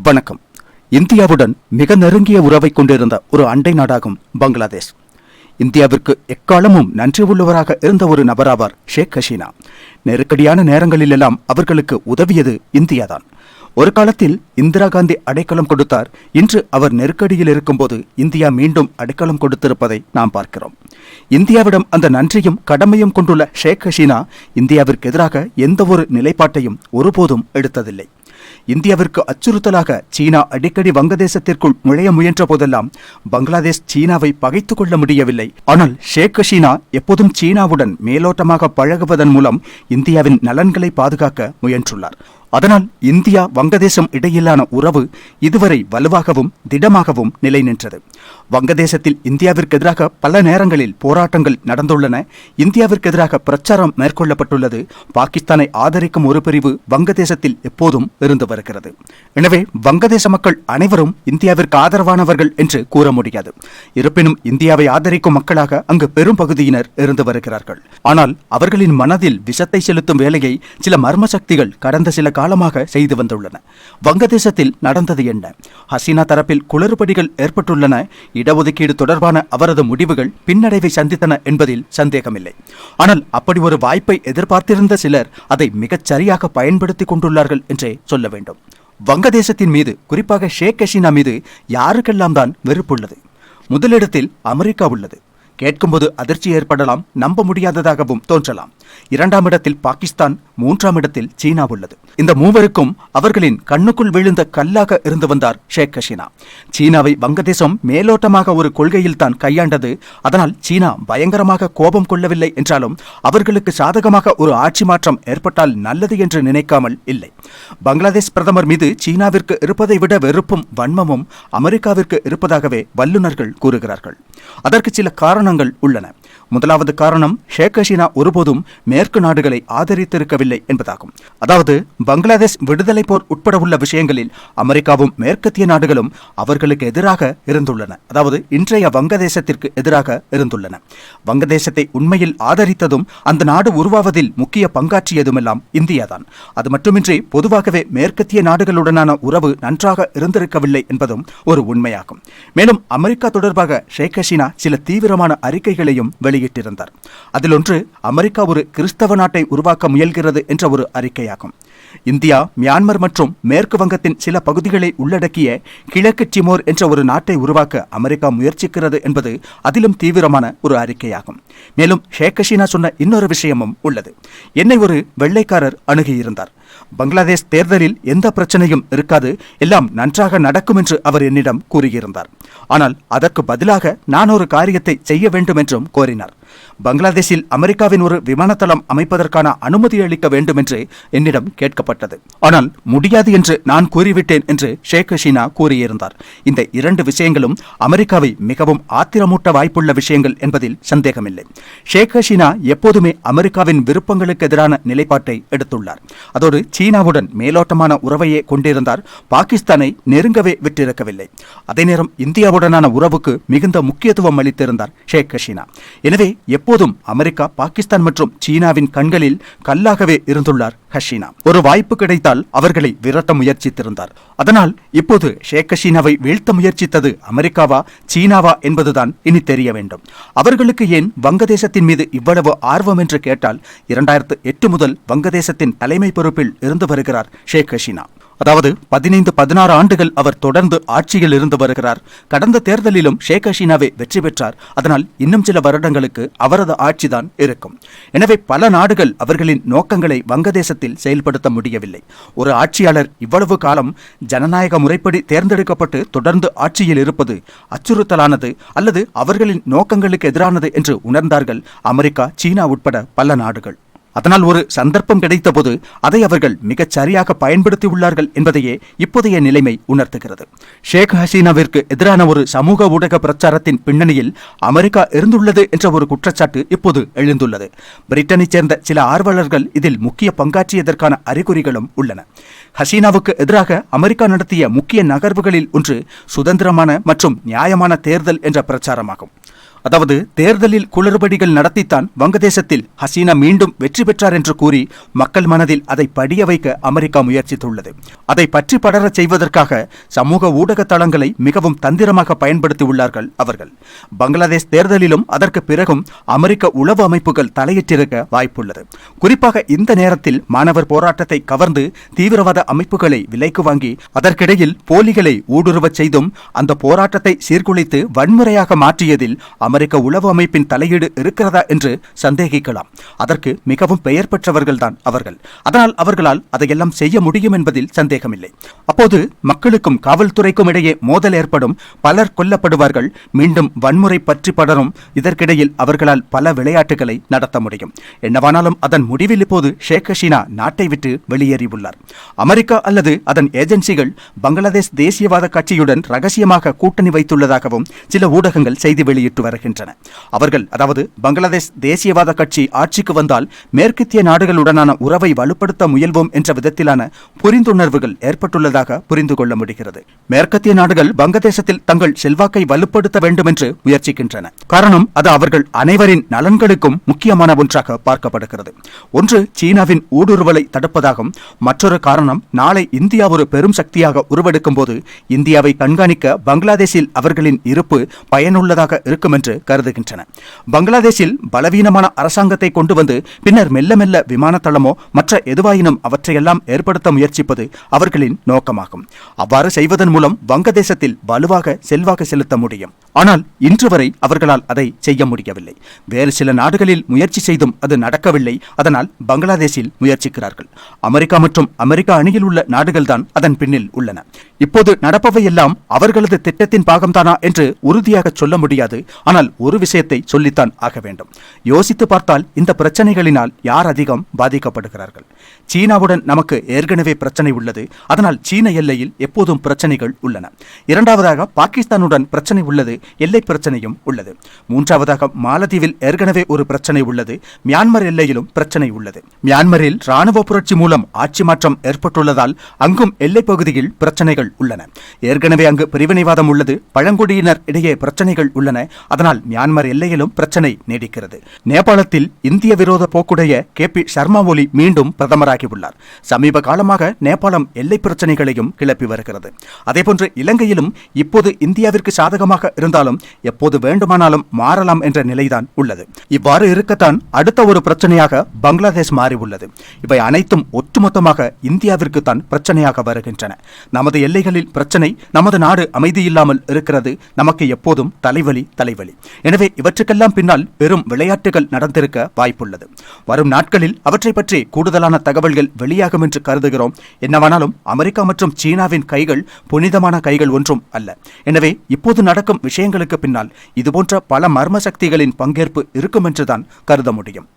வணக்கம். இந்தியாவுடன் மிக நெருங்கிய உறவை கொண்டிருந்த ஒரு அண்டை நாடாகும் பங்களாதேஷ். இந்தியாவிற்கு எக்காலமும் நன்றி உள்ளவராக இருந்த ஒரு நபராவார் ஷேக் ஹசீனா. நெருக்கடியான நேரங்களிலெல்லாம் அவர்களுக்கு உதவியது இந்தியாதான். ஒரு காலத்தில் இந்திரா காந்தி அடைக்கலம் கொடுத்தார். இன்று அவர் நெருக்கடியில் இருக்கும்போது இந்தியா மீண்டும் அடைக்கலம் கொடுத்திருப்பதை நாம் பார்க்கிறோம். இந்தியாவிடம் அந்த நன்றியும் கடமையும் கொண்டுள்ள ஷேக் ஹசீனா இந்தியாவிற்கு எதிராக எந்த ஒரு நிலைப்பாட்டையும் ஒருபோதும் எடுத்ததில்லை. இந்தியாவிற்கு அச்சுறுத்தலாக சீனா அடிக்கடி வங்கதேசத்திற்குள் நுழைய முயன்ற போதெல்லாம் பங்களாதேஷ் சீனாவை பகைத்துக் கொள்ள முடியவில்லை. ஆனால் ஷேக் ஹசீனா எப்போதும் சீனாவுடன் மேலோட்டமாக பழகுவதன் மூலம் இந்தியாவின் நலன்களை பாதுகாக்க முயன்றுள்ளார். அதனால் இந்தியா வங்கதேசம் இடையிலான உறவு இதுவரை வலுவாகவும் திடமாகவும் நிலை நின்றது வங்கதேசத்தில் இந்தியாவிற்கு எதிராக பல நேரங்களில் போராட்டங்கள் நடந்துள்ளன. இந்தியாவிற்கு எதிராக பிரச்சாரம் மேற்கொள்ளப்பட்டுள்ளது. பாகிஸ்தானை ஆதரிக்கும் ஒரு பிரிவு வங்கதேசத்தில் எப்போதும் இருந்து வருகிறது. எனவே வங்கதேச மக்கள் அனைவரும் இந்தியாவிற்கு ஆதரவானவர்கள் என்று கூற முடியாது. இருப்பினும் இந்தியாவை ஆதரிக்கும் மக்களாக அங்கு பெரும் பகுதியினர் இருந்து வருகிறார்கள். ஆனால் அவர்களின் மனதில் விஷத்தை செலுத்தும் வேலையை சில மர்ம சக்திகள் கடந்த சில காலமாக செய்து வந்துள்ளன. வங்கதேசத்தில் நடந்தது என்ன? ஹசீனா தரப்பில் குளறுபடிகள் ஏற்பட்டுள்ளன. இடஒதுக்கீடு தொடர்பான அவரது முடிவுகள் பின்னடைவை சந்தித்தன என்பதில் சந்தேகமில்லை. ஆனால் அப்படி ஒரு வாய்ப்பை எதிர்பார்த்திருந்த சிலர் அதை மிகச் சரியாக பயன்படுத்தி கொண்டுள்ளார்கள் என்றே சொல்ல வேண்டும். வங்கதேசத்தின் மீது குறிப்பாக ஷேக் ஹசீனா மீது யாருக்கெல்லாம் தான் வெறுப்புள்ளது? முதலிடத்தில் அமெரிக்கா உள்ளது. கேட்கும்போது அதிர்ச்சி ஏற்படலாம் நம்ப முடியாததாகவும் தோன்றலாம். இரண்டாம் இடத்தில் பாகிஸ்தான் மூன்றாம் இடத்தில் சீனா உள்ளது. இந்த மூவருக்கும் அவர்களின் கண்ணுக்குள் விழுந்த கல்லாக இருந்து வந்தார் ஷேக் ஹசீனா. சீனாவை வங்கதேசம் மேலோட்டமாக ஒரு கொள்கையில் தான் கையாண்டது. அதனால் சீனா பயங்கரமாக கோபம் கொள்ளவில்லை என்றாலும் அவர்களுக்கு சாதகமாக ஒரு ஆட்சி மாற்றம் ஏற்பட்டால் நல்லது என்று நினைக்காமல் இல்லை. பங்களாதேஷ் பிரதமர் மீது சீனாவிற்கு இருப்பதை விட வெறுப்பும் வன்மமும் அமெரிக்காவிற்கு இருப்பதாகவே வல்லுநர்கள் கூறுகிறார்கள். அதற்கு சில காரணம் காரணங்கள் உள்ளன. முதலாவது காரணம் ஷேக் ஹசீனா ஒருபோதும் மேற்கு நாடுகளை ஆதரித்திருக்கவில்லை என்பதாகும். அதாவது பங்களாதேஷ் விடுதலை போர் உட்பட உள்ள விஷயங்களில் அமெரிக்காவும் மேற்கத்திய நாடுகளும் அவர்களுக்கு எதிராக இருந்துள்ளன. அதாவது இன்றைய வங்கதேசத்திற்கு எதிராக இருந்துள்ளன. வங்கதேசத்தை உண்மையில் ஆதரித்ததும் அந்த நாடு உருவாவதில் முக்கிய பங்காற்றியதுமெல்லாம் இந்தியாதான். அது மட்டுமின்றி பொதுவாகவே மேற்கத்திய நாடுகளுடனான உறவு நன்றாக இருந்திருக்கவில்லை என்பதும் ஒரு உண்மையாகும். மேலும் அமெரிக்கா தொடர்பாக ஷேக் ஹசீனா சில தீவிரமான அறிக்கைகளையும் வெளியிட்டிருந்தார். அதில் ஒன்று அமெரிக்கா ஒரு கிறிஸ்தவ நாட்டை உருவாக்க முயல்கிறது என்ற ஒரு அறிக்கையாகும். இந்தியா மியான்மர் மற்றும் மேற்கு வங்கத்தின் சில பகுதிகளை உள்ளடக்கிய கிழக்கு டிமோர் என்ற ஒரு நாட்டை உருவாக்க அமெரிக்கா முயற்சிக்கிறது என்பது அதிலும் தீவிரமான ஒரு அறிக்கையாகும். மேலும் ஷேக் ஹசீனா சொன்ன இன்னொரு விஷயமும் உள்ளது. என்னை ஒரு வெள்ளைக்காரர் அணுகியிருந்தார். பங்களாதேஷ் தேர்தலில் எந்த பிரச்சனையும் இருக்காது எல்லாம் நன்றாக நடக்கும் என்று அவர் என்னிடம் கூறியிருந்தார். ஆனால் அதற்கு பதிலாக நான் ஒரு காரியத்தை செய்ய வேண்டும் என்றும் கோரினார். பங்களாதேஷில் அமெரிக்காவின் ஒரு விமானத்தளம் அமைப்பதற்கான அனுமதி அளிக்க வேண்டும் என்று என்னிடம் கேட்கப்பட்டது. ஆனால் முடியாது என்று நான் கூறிவிட்டேன் என்று ஷேக் ஹசீனா கூறியிருந்தார். இந்த இரண்டு விஷயங்களும் அமெரிக்காவை மிகவும் ஆத்திரமூட்ட வாய்ப்புள்ள விஷயங்கள் என்பதில் சந்தேகமில்லை. ஷேக் ஹசீனா எப்போதுமே அமெரிக்காவின் விருப்பங்களுக்கு எதிரான நிலைப்பாட்டை எடுத்துள்ளார். அதோடு சீனாவுடன் மேலோட்டமான உறவையே கொண்டிருந்தார். பாகிஸ்தானை நெருங்கவே விட்டிருக்கவில்லை. அதே நேரம் இந்தியாவுடனான உறவுக்கு மிகுந்த முக்கியத்துவம் அளித்திருந்தார் ஷேக் ஹசீனா. எனவே எப்போதும் அமெரிக்கா பாகிஸ்தான் மற்றும் சீனாவின் கண்களில் கல்லாகவே இருந்துள்ளார் ஹஷீனா. ஒரு வாய்ப்பு கிடைத்தால் அவர்களை விரட்ட முயற்சித்திருந்தார். அதனால் இப்போது ஷேக் ஹஷீனாவை வீழ்த்த முயற்சித்தது அமெரிக்காவா சீனாவா என்பதுதான் இனி தெரிய வேண்டும். அவர்களுக்கு ஏன் வங்கதேசத்தின் மீது இவ்வளவு ஆர்வம் என்று கேட்டால் இரண்டாயிரத்து எட்டு முதல் வங்கதேசத்தின் தலைமை பொறுப்பில் இருந்து வருகிறார் ஷேக் ஹஷீனா. அதாவது பதினைந்து பதினாறு ஆண்டுகள் அவர் தொடர்ந்து ஆட்சியில் இருந்து வருகிறார். கடந்த தேர்தலிலும் ஷேக் ஹசீனாவே வெற்றி பெற்றார். அதனால் இன்னும் சில வருடங்களுக்கு அவரது ஆட்சிதான் இருக்கும். எனவே பல நாடுகள் அவர்களின் நோக்கங்களை வங்கதேசத்தில் செயல்படுத்த முடியவில்லை. ஒரு ஆட்சியாளர் இவ்வளவு காலம் ஜனநாயக முறைப்படி தேர்ந்தெடுக்கப்பட்டு தொடர்ந்து ஆட்சியில் இருப்பது அச்சுறுத்தலானது அல்லது அவர்களின் நோக்கங்களுக்கு எதிரானது என்று உணர்ந்தார்கள் அமெரிக்கா சீனா உட்பட பல நாடுகள். அதனால் ஒரு சந்தர்ப்பம் கிடைத்தபோது அதை அவர்கள் மிகச் சரியாக பயன்படுத்தி உள்ளார்கள் என்பதையே இப்போதைய நிலைமை உணர்த்துகிறது. ஷேக் ஹசீனாவிற்கு எதிரான ஒரு சமூக ஊடக பிரச்சாரத்தின் பின்னணியில் அமெரிக்கா இருந்துள்ளது என்ற ஒரு குற்றச்சாட்டு இப்போது எழுந்துள்ளது. பிரிட்டனைச் சேர்ந்த சில ஆர்வலர்கள் இதில் முக்கிய பங்காற்றியதற்கான அறிகுறிகளும் உள்ளன. ஹசீனாவுக்கு எதிராக அமெரிக்கா நடத்திய முக்கிய நகர்வுகளில் ஒன்று சுதந்திரமான மற்றும் நியாயமான தேர்தல் என்ற பிரச்சாரமாகும். அதாவது தேர்தலில் குளறுபடிகள் நடத்தித்தான் வங்கதேசத்தில் ஹசீனா மீண்டும் வெற்றி பெற்றார் என்று கூறி மக்கள் மனதில் அதை படிய வைக்க அமெரிக்கா முயற்சித்துள்ளது. அதை பற்றி படரச் செய்வதற்காக சமூக ஊடக தளங்களை மிகவும் தந்திரமாக பயன்படுத்தியுள்ளார்கள் அவர்கள். பங்களாதேஷ் தேர்தலிலும் அதற்கு பிறகும் அமெரிக்க உளவு அமைப்புகள் தலையிட்டிருக்க வாய்ப்புள்ளது. குறிப்பாக இந்த நேரத்தில் மாணவர் போராட்டத்தை கவர்ந்து தீவிரவாத அமைப்புகளை விலைக்கு வாங்கி அதற்கிடையில் போலிகளை ஊடுருவச் செய்தும் அந்த போராட்டத்தை சீர்குலைத்து வன்முறையாக மாற்றியதில் அமெரிக்க உளவு அமைப்பின் தலையீடு இருக்கிறதா என்று சந்தேகிக்கலாம். அதற்கு மிகவும் பெயர் பெற்றவர்கள்தான் அவர்கள். அதனால் அவர்களால் அதையெல்லாம் செய்ய முடியும் என்பதில் சந்தேகமில்லை. அப்போது மக்களுக்கும் காவல்துறைக்கும் இடையே மோதல் ஏற்படும். பலர் கொல்லப்படுவார்கள். மீண்டும் வன்முறை பற்றி படரும் இதற்கிடையில் அவர்களால் பல விளையாட்டுகளை நடத்த முடியும். என்னவானாலும் அதன் முடிவில் இப்போது ஷேக் ஹசீனா நாட்டை விட்டு வெளியேறியுள்ளார். அமெரிக்கா அல்லது அதன் ஏஜென்சிகள் பங்களாதேஷ் தேசியவாத கட்சியுடன் ரகசியமாக கூட்டணி வைத்துள்ளதாகவும் சில ஊடகங்கள் செய்தி வெளியிட்டு வருகின்றன. அவர்கள் அதாவது பங்களாதேஷ் தேசியவாத கட்சி ஆட்சிக்கு வந்தால் மேற்கத்திய நாடுகளுடனான உறவை வலுப்படுத்த முயல்வோம் என்ற விதத்திலான புரிந்துணர்வுகள் ஏற்பட்டுள்ளதாக புரிந்து கொள்ள முடிகிறது. மேற்கத்திய நாடுகள் வங்கதேசத்தில் தங்கள் செல்வாக்கை வலுப்படுத்த வேண்டும் என்று முயற்சிக்கின்றன. காரணம் அது அவர்கள் அனைவரின் நலன்களுக்கும் முக்கியமான ஒன்றாக பார்க்கப்படுகிறது. ஒன்று சீனாவின் ஊடுருவலை தடுப்பதாகும். மற்றொரு காரணம் நாளை இந்தியா ஒரு பெரும் சக்தியாக உருவெடுக்கும் போது இந்தியாவை கண்காணிக்க பங்களாதேஷில் அவர்களின் இருப்பு பயனுள்ளதாக இருக்கும் என்று என்று கருதுகின்றன. பங்களாதேஷில் பலவீனமான அரசாங்கத்தை கொண்டு வந்து பின்னர் மெல்ல மெல்ல விமானத்தளமோ மற்ற எதுவாயினும் அவற்றையெல்லாம் ஏற்படுத்த முயற்சிப்பது அவர்களின் நோக்கமாகும். அவ்வாறு செய்வதன் மூலம் வங்கதேசத்தில் வலுவாக செல்வாக்கு செலுத்த முடியும். ஆனால் இன்று வரை அவர்களால் அதை செய்ய முடியவில்லை. வேறு சில நாடுகளில் முயற்சி செய்தும் அது நடக்கவில்லை. அதனால் பங்களாதேஷில் முயற்சிக்கிறார்கள். அமெரிக்கா மற்றும் அமெரிக்கா அணியில் உள்ள நாடுகள்தான் அதன் பின்னில் உள்ளன. இப்போது நடப்பவை எல்லாம் அவர்களது திட்டத்தின் பாகம்தானா என்று உறுதியாக சொல்ல முடியாது. ஆனால் ஆனால் ஒரு விஷயத்தை சொல்லித்தான் ஆக வேண்டும். யோசித்து பார்த்தால் இந்த பிரச்சனைகளினால் யார் அதிகம் பாதிக்கப்படுகிறார்கள்? சீனாவுடன் நமக்கு ஏற்கனவே பிரச்சனை உள்ளது. அதனால் சீன எல்லையில் எப்போதும் பிரச்சனைகள் உள்ளன. இரண்டாவதாக பாகிஸ்தானுடன் பிரச்சனை உள்ளது எல்லை பிரச்சனையும் உள்ளது. மூன்றாவதாக மாலத்தீவில் ஏற்கனவே ஒரு பிரச்சனை உள்ளது மியான்மர் எல்லையிலும் பிரச்சனை உள்ளது. மியான்மரில் ராணுவ புரட்சி மூலம் ஆட்சி மாற்றம் ஏற்பட்டுள்ளதால் அங்கும் எல்லைப் பகுதியில் பிரச்சனைகள் உள்ளன. ஏற்கனவே அங்கு பிரிவினைவாதம் உள்ளது பழங்குடியினர் இடையே பிரச்சனைகள் உள்ளன. அதனால் மியான்மர் எல்லையிலும் பிரச்சனை நீடிக்கிறது. நேபாளத்தில் இந்திய விரோத போக்குடைய கே பி சர்மா ஒலி மீண்டும் பிரதமராகியுள்ளார். சமீப காலமாக நேபாளம் எல்லை பிரச்சனைகளையும் கிளப்பி வருகிறது. அதேபோன்று இலங்கையிலும் இப்போது இந்தியாவிற்கு சாதகமாக இருந்தாலும் எப்போது வேண்டுமானாலும் மாறலாம் என்ற நிலைதான் உள்ளது. இவ்வாறு இருக்கத்தான் அடுத்த ஒரு பிரச்சனையாக பங்களாதேஷ் மாறியுள்ளது. இவை அனைத்தும் ஒட்டுமொத்தமாக இந்தியாவிற்கு தான் பிரச்சனையாக வருகின்றன. நமது எல்லைகளில் பிரச்சனை நமது நாடு அமைதியில்லாமல் இருக்கிறது நமக்கு எப்போதும் தலைவலி தலைவலி. எனவே இவற்றுக்கெல்லாம் பின்னால் பெரும் விளையாட்டுகள் நடந்திருக்க வாய்ப்புள்ளது. வரும் நாட்களில் அவற்றை பற்றி கூடுதலான தகவல்கள் வெளியாகும் என்று கருதுகிறோம். என்னவானாலும் அமெரிக்கா மற்றும் சீனாவின் கைகள் புனிதமான கைகள் ஒன்றும் அல்ல. எனவே இப்போது நடக்கும் விஷயங்களுக்கு பின்னால் இதுபோன்ற பல மர்ம சக்திகளின் பங்கேற்பு இருக்கும் என்றுதான் கருத முடியும்.